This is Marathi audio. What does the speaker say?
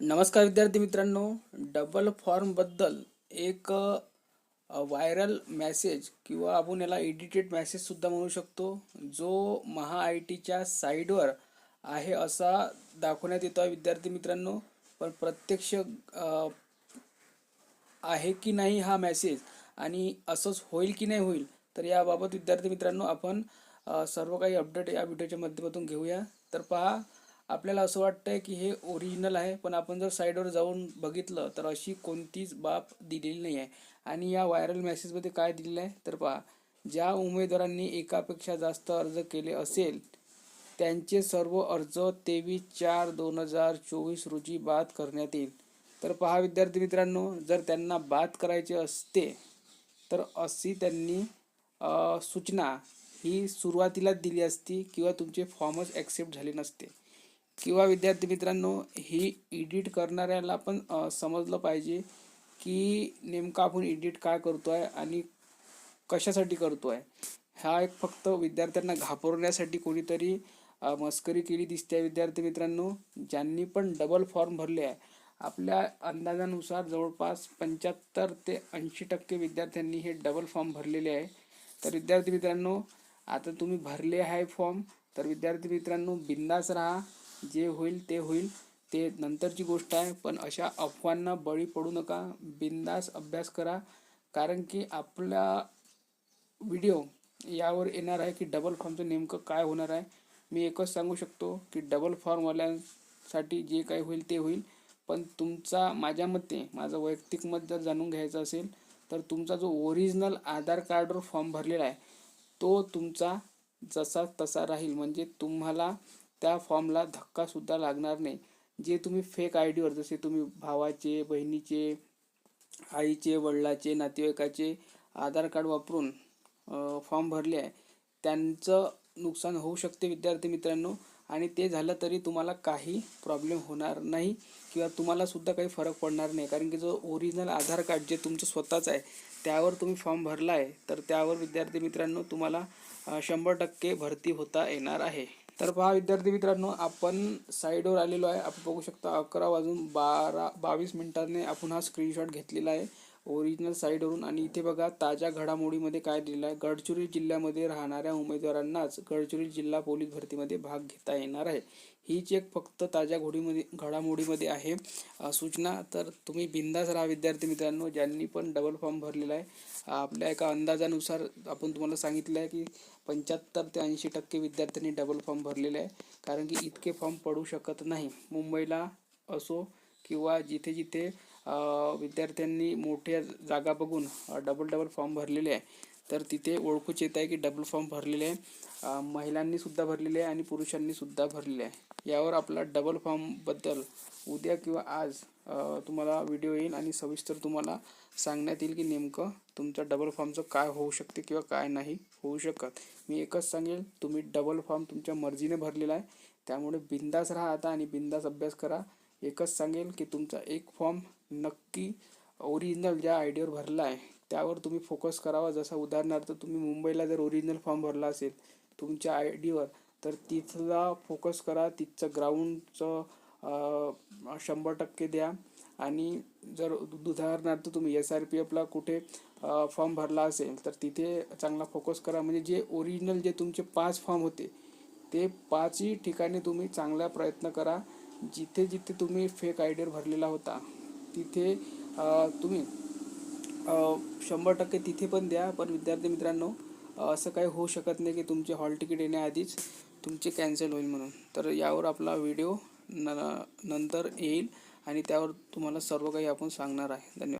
नमस्कार विद्यार्थी मित्रांनो. डबल फॉर्मबद्दल एक व्हायरल मॅसेज किंवा आपण याला एडिटेड मॅसेजसुद्धा म्हणू शकतो. जो महा आय टीच्या साईडवर आहे असा दाखवण्यात येतो आहे विद्यार्थी मित्रांनो. पण प्रत्यक्ष आहे की नाही हा मॅसेज आणि असंच होईल की नाही होईल तर याबाबत विद्यार्थी मित्रांनो आपण सर्व काही अपडेट या व्हिडिओच्या माध्यमातून घेऊया. तर पहा आपल्याला असं वाटतंय की हे ओरिजिनल आहे पण आपण जर साईडवर जाऊन बघितलं तर अशी कोणतीच बाब दिलेली नाही आहे आणि या व्हायरल मेसेजमध्ये काय दिलेलं आहे? तर पहा ज्या उमेदवारांनी एकापेक्षा जास्त अर्ज केले असेल त्यांचे सर्व अर्ज तेवीस चार दोन हजार चोवीस रोजी बाद करण्यात येईल. तर पहा विद्यार्थी मित्रांनो जर त्यांना बाद करायचे असते तर अशी त्यांनी सूचना ही सुरुवातीलाच दिली असती किंवा तुमचे फॉर्मच ॲक्सेप्ट झाले नसते. किंवा विद्यार्थी मित्रांनो ही एडिट करणाऱ्याला पण समजलं पाहिजे की नेमकं आपण एडिट काय करतो आहे आणि कशासाठी करतो आहे हा एक फक्त विद्यार्थ्यांना घाबरवण्यासाठी कोणीतरी मस्करी केली दिसते विद्यार्थी मित्रांनो ज्यांनी पण डबल फॉर्म भरले आहे. आपल्या अंदाजानुसार जवळपास पंच्याहत्तर ते ऐंशी टक्के विद्यार्थ्यांनी हे डबल फॉर्म भरलेले आहे. तर विद्यार्थी मित्रांनो आता तुम्ही भरले आहे फॉर्म तर विद्यार्थी मित्रांनो बिंदास राहा. जे होईल ते होईल ते नंतरची गोष्ट आहे. पण अशा अफवांना बळी पडू नका. बिंदास अभ्यास करा. कारण की आपला व्हिडिओ यावर येणार आहे की डबल फॉर्मचं नेमकं काय होणार आहे मी एकच सांगू शकतो की डबल फॉर्मवाल्यांसाठी जे काही होईल ते होईल. पण तुमचा माझ्या मते माझं वैयक्तिक मत जर जाणून घ्यायचं असेल तर तुमचा जो ओरिजिनल आधार कार्डवर फॉर्म भरलेला आहे तो तुमचा जसा तसा राहील. म्हणजे तुम्हाला त्या फॉर्मला धक्कासुद्धा लागणार नाही. जे तुम्ही फेक आय डीवर जसे तुम्ही भावाचे बहिणीचे आईचे वडिलाचे नातेवाईकाचे आधार कार्ड वापरून फॉर्म भरले आहे त्यांचं नुकसान होऊ शकते विद्यार्थी मित्रांनो. आणि ते झालं तरी तुम्हाला काही प्रॉब्लेम होणार नाही किंवा तुम्हालासुद्धा काही फरक पडणार नाही. कारण की जो ओरिजिनल आधार कार्ड जे तुमचं स्वतःचं आहे त्यावर तुम्ही फॉर्म भरला आहे तर त्यावर विद्यार्थी मित्रांनो तुम्हाला शंभर टक्के भरती होता येणार आहे. तर पहा विद्यार्थी मित्रांनो आपण साईडवर आलेलो आहे. आपण बघू शकता अकरा वाजून बारा बावीस मिनिटांनी आपण हा स्क्रीनशॉट घेतलेला आहे. ओरिजिनल साईडवरून. आणि इथे बघा ताज्या घडामोडीमध्ये काय दिलेलं आहे? गडचिरोली जिल्ह्यामध्ये राहणाऱ्या उमेदवारांनाच गडचिरोली जिल्हा पोलीस भरतीमध्ये भाग घेता येणार आहे. हीच एक फक्त ताज्या घोडीमध्ये घडामोडीमध्ये आहे. सूचना तर तुम्ही बिंदास राहा विद्यार्थी मित्रांनो ज्यांनी पण डबल फॉर्म भरलेला आहे. आपल्या एका अंदाजानुसार आपण तुम्हाला सांगितलं आहे की पंच्याहत्तर ते ऐंशी टक्के विद्यार्थ्यांनी डबल फॉर्म भरलेले आहे. कारण की इतके फॉर्म पडू शकत नाही. मुंबईला असो किंवा जिथे जिथे विद्यार्थ्यांनी मोठ्या जागा बघून डबल डबल फॉर्म भरलेले आहे. तर तिथे ओळखूच येत आहे की डबल फॉर्म भरलेले आहे. महिलांनीसुद्धा भरलेले आहे आणि पुरुषांनीसुद्धा भरलेले आहे. यावर आपला डबल फॉर्मबद्दल उद्या किंवा आज तुम्हाला व्हिडिओ येईल आणि सविस्तर तुम्हाला सांगण्यात येईल की नेमकं तुमचं डबल फॉर्मचं काय होऊ शकते किंवा काय नाही होऊ शकत. मी एकच सांगेल तुम्ही डबल फॉर्म तुमच्या मर्जीने भरलेला आहे. त्यामुळे बिंदास राहा आता आणि बिंदास अभ्यास करा. एकच सांगेल की तुमचा एक फॉर्म नक्की ओरिजिनल ज्या आय डीवर भरला आहे त्यावर तुम्ही फोकस करावा. जसा उदाहरणार्थ तुम्ही मुंबईला जर ओरिजिनल फॉर्म भरला असेल तुमच्या आय डीवर तर तिथला फोकस करा. तिथचं ग्राउंडचं शंभर टक्के द्या. आणि जर उदाहरणार्थ तुम्ही एस आर पी एफला कुठे फॉर्म भरला असेल तर तिथे चांगला फोकस करा. म्हणजे जे ओरिजिनल जे तुमचे पाच फॉर्म होते ते पाचही ठिकाणी तुम्ही चांगला प्रयत्न करा. जिथे जिथे तुम्ही फेक आय डीवर भरलेला होता तिथे तुम्ही शंभर टक्के तिथे पण द्या. पण विद्यार्थी मित्रांनो असं काही होऊ शकत नाही की तुमचे हॉल तिकीट येण्याआधीच तुमचे कॅन्सल होईल म्हणून. तर यावर आपला व्हिडिओ न नंतर येईल आणि त्यावर तुम्हाला सर्व काही आपण सांगणार आहे. धन्यवाद.